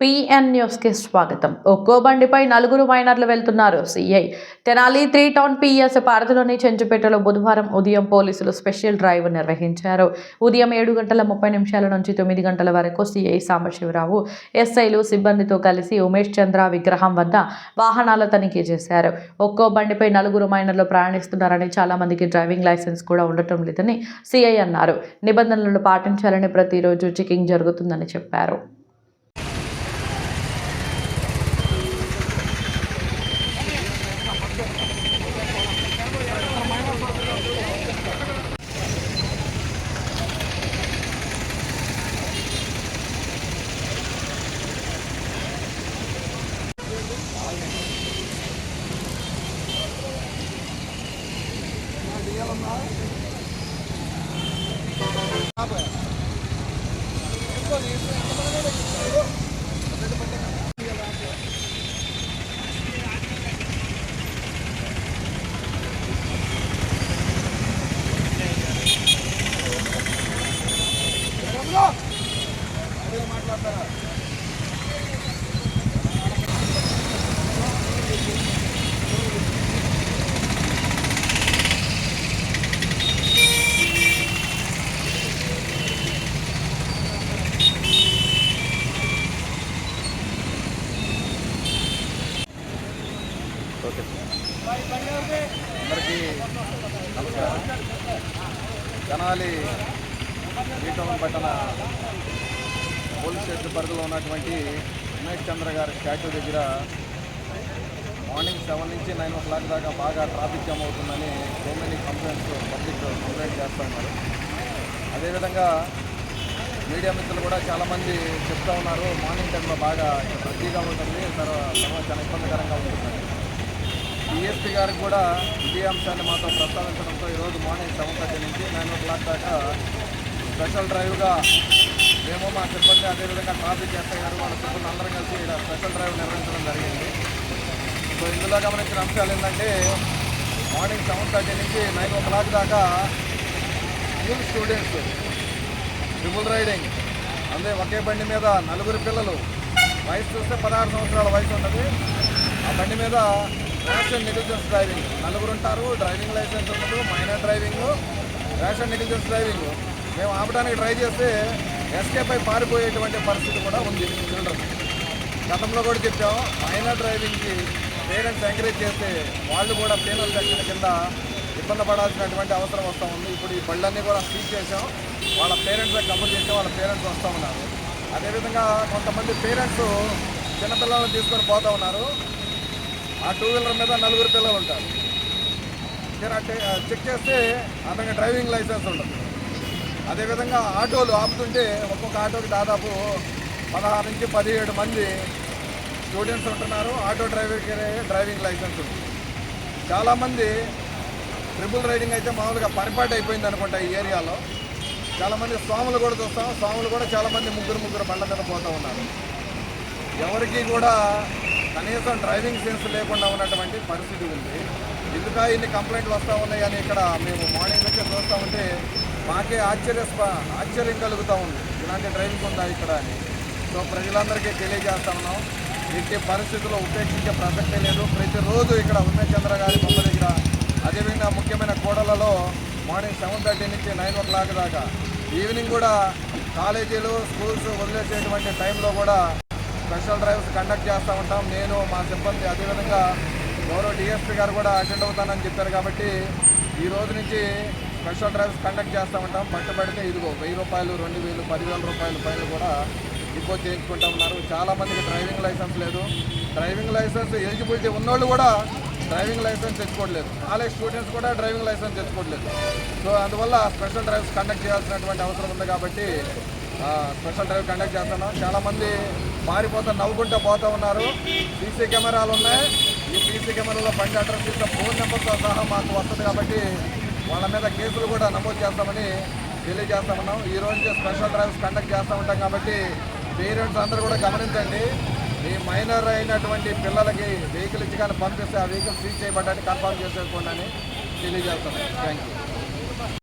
PN న్యూస్కి స్వాగతం. ఒక్కో బండిపై నలుగురు మైనర్లు వెళ్తున్నారు. CI Tenali three town PS పారతిలోని చెంచుపేటలో బుధవారం ఉదయం పోలీసులు స్పెషల్ డ్రైవ్ నిర్వహించారు. ఉదయం ఏడు గంటల ముప్పై నిమిషాల నుంచి తొమ్మిది గంటల వరకు సిఐ సాంబశివరావు ఎస్ఐలు సిబ్బందితో కలిసి ఉమేష్ చంద్ర విగ్రహం వద్ద వాహనాల తనిఖీ చేశారు. ఒక్కో బండిపై నలుగురు మైనర్లు ప్రయాణిస్తున్నారని చాలా మందికి డ్రైవింగ్ లైసెన్స్ కూడా ఉండటం లేదని సిఐ అన్నారు. నిబంధనలను పాటించాలని ప్రతిరోజు చెకింగ్ జరుగుతుందని చెప్పారు. 阿伟。ఓకే. అందరికీ నమస్కారం. తెనాలి శ్రీకాకుళం పట్టణ పోలీస్ స్టేషన్ పరిధిలో ఉన్నటువంటి ఉమేష్ చంద్ర గారి స్టాచ్యూ దగ్గర మార్నింగ్ సెవెన్ నుంచి నైన్ ఓ క్లాక్ దాకా బాగా ట్రాఫిక్ జామ్ అవుతుందని so many complaints public complaint చేస్తున్నారు అదేవిధంగా మీడియా మిత్రులు కూడా చాలామంది చెప్తా ఉన్నారు మార్నింగ్ టైంలో బాగా రద్దీగా ఉంటుంది తర్వాత చాలా ఇబ్బందికరంగా ఉంటుంది. డిఎస్పీ గారికి కూడా ఇదే అంశాన్ని మాతో ప్రస్తావించడంతో ఈరోజు మార్నింగ్ సెవెన్ థర్టీ నుంచి నైన్ ఓ క్లాక్ దాకా స్పెషల్ డ్రైవ్గా మేము మా సిబ్బంది అదేవిధంగా ట్రాఫిక్ ఎస్ఐ గారు వాళ్ళ సిబ్బంది అందరం కలిసి ఇక్కడ స్పెషల్ డ్రైవ్ నిర్వహించడం జరిగింది. సో ఇందులో గమనించిన అంశాలు ఏంటంటే మార్నింగ్ సెవెన్ థర్టీ నుంచి నైన్ ఓ క్లాక్ దాకా స్కూల్ స్టూడెంట్స్ ట్రిపుల్ రైడింగ్. అదే ఒకే బండి మీద నలుగురు పిల్లలు. వయసు చూస్తే పదహారు సంవత్సరాల వయసు ఉంటుంది ఆ బండి మీద ర్యాషన్ నెగ్లిజెన్స్ డ్రైవింగ్. నలుగురు ఉంటారు డ్రైవింగ్ లైసెన్స్ ఉండదు minor driving rash negligence driving. మేము ఆపడానికి ట్రై చేస్తే ఎస్కేప్ అయి పారిపోయేటువంటి పరిస్థితి కూడా ఉంది. చిల్డ్రన్ గతంలో కూడా చెప్పాం మైనర్ డ్రైవింగ్కి పేరెంట్స్ ఎంకరేజ్ చేస్తే వాళ్ళు కూడా పేనల్ సెక్షన్ కింద ఇబ్బంది పడాల్సినటువంటి అవసరం వస్తూ ఉంది. ఇప్పుడు ఈ బళ్ళన్నీ కూడా సీజ్ చేసాం వాళ్ళ పేరెంట్స్ కబుర్ చేసి వాళ్ళ పేరెంట్స్ వస్తూ ఉన్నారు. అదేవిధంగా కొంతమంది పేరెంట్స్ చిన్నపిల్లలను తీసుకొని పోతూ ఉన్నారు. ఆ టూ వీలర్ మీద నలుగురు పిల్లలు ఉంటారు. అంటే చెక్ చేస్తే అతనికి డ్రైవింగ్ లైసెన్స్ ఉండదు అదేవిధంగా ఆటోలు ఆపుతుంటే ఒక్కొక్క ఆటోకి దాదాపు పదహారు నుంచి పదిహేడు మంది స్టూడెంట్స్ ఉంటున్నారు. ఆటో డ్రైవర్కి డ్రైవింగ్ లైసెన్స్ ఉంది. చాలామంది ట్రిపుల్ రైడింగ్ అయితే మామూలుగా పరిపాటు అయిపోయింది అనుకుంటా ఈ ఏరియాలో. చాలామంది స్వాములు కూడా చూస్తాం. స్వాములు కూడా చాలామంది ముగ్గురు ముగ్గురు బండ్ల మీద పోతూ ఉన్నారు. ఎవరికి కూడా కనీసం డ్రైవింగ్ సెన్స్ లేకుండా ఉన్నటువంటి పరిస్థితి ఉంది. ఎందుక ఇన్ని కంప్లైంట్లు వస్తూ ఉన్నాయి అని ఇక్కడ మేము మార్నింగ్ నుంచి చూస్తూ ఉంటే మాకే ఆశ్చర్య ఆశ్చర్యం కలుగుతూ ఉంది. ఇలాంటి డ్రైవింగ్ ఉందా ఇక్కడ అని. సో ప్రజలందరికీ తెలియజేస్తా ఉన్నాం. ఎట్టి పరిస్థితుల్లో ఉపేక్షించే ప్రసక్తే లేదు. ప్రతిరోజు ఇక్కడ ఉమేష్ చంద్ర గారి బొమ్మ దగ్గర అదేవిధంగా ముఖ్యమైన కోడలలో మార్నింగ్ సెవెన్ థర్టీ నుంచి నైన్ ఓ క్లాక్ దాకా ఈవినింగ్ కూడా కాలేజీలు స్కూల్స్ వదిలేసేటువంటి టైంలో కూడా స్పెషల్ డ్రైవ్స్ కండక్ట్ చేస్తూ ఉంటాం. నేను మా సిబ్బంది అదేవిధంగా గౌరవ డిఎస్పీ గారు కూడా అటెండ్ అవుతానని చెప్పారు కాబట్టి ఈ రోజు నుంచి స్పెషల్ డ్రైవ్స్ కండక్ట్ చేస్తూ ఉంటాం. పట్టుబడితే ఇదిగో వెయ్యి రూపాయలు రెండు వేలు పదివేల రూపాయల పైన కూడా డిపోజ్ చేయించుకుంటూ ఉన్నారు. చాలామందికి డ్రైవింగ్ లైసెన్స్ లేదు. డ్రైవింగ్ లైసెన్స్ ఎలిజిబిలిటీ ఉన్నోళ్ళు కూడా డ్రైవింగ్ లైసెన్స్ తెచ్చుకోవట్లేదు. కాలేజ్ స్టూడెంట్స్ కూడా డ్రైవింగ్ లైసెన్స్ తెచ్చుకోవట్లేదు. సో అందువల్ల స్పెషల్ డ్రైవ్స్ కండక్ట్ చేయాల్సినటువంటి అవసరం ఉంది కాబట్టి స్పెషల్ డ్రైవ్ కండక్ట్ చేస్తున్నాం. చాలామంది మారిపోతా నవ్వుకుంటూ పోతూ ఉన్నారు. సీసీ కెమెరాలు ఉన్నాయి. ఈ సీసీ కెమెరాలో బండి అడ్రస్ ఇస్తే ఫోన్ నెంబర్తో సహా మాకు వస్తుంది కాబట్టి వాళ్ళ మీద కేసులు కూడా నమోదు చేస్తామని తెలియజేస్తామన్నాం ఈ రోజు స్పెషల్ డ్రైవ్స్ కండక్ట్ చేస్తూ ఉంటాం కాబట్టి పేరెంట్స్ అందరూ కూడా గమనించండి. మీ మైనర్ అయినటువంటి పిల్లలకి వెహికల్ ఇచ్చి కానీ పంపిస్తే ఆ వెహికల్ సీజ్ చేయబడ్డానికి కన్ఫర్మ్ చేసేసుకోండి అని తెలియజేస్తాం థ్యాంక్ యూ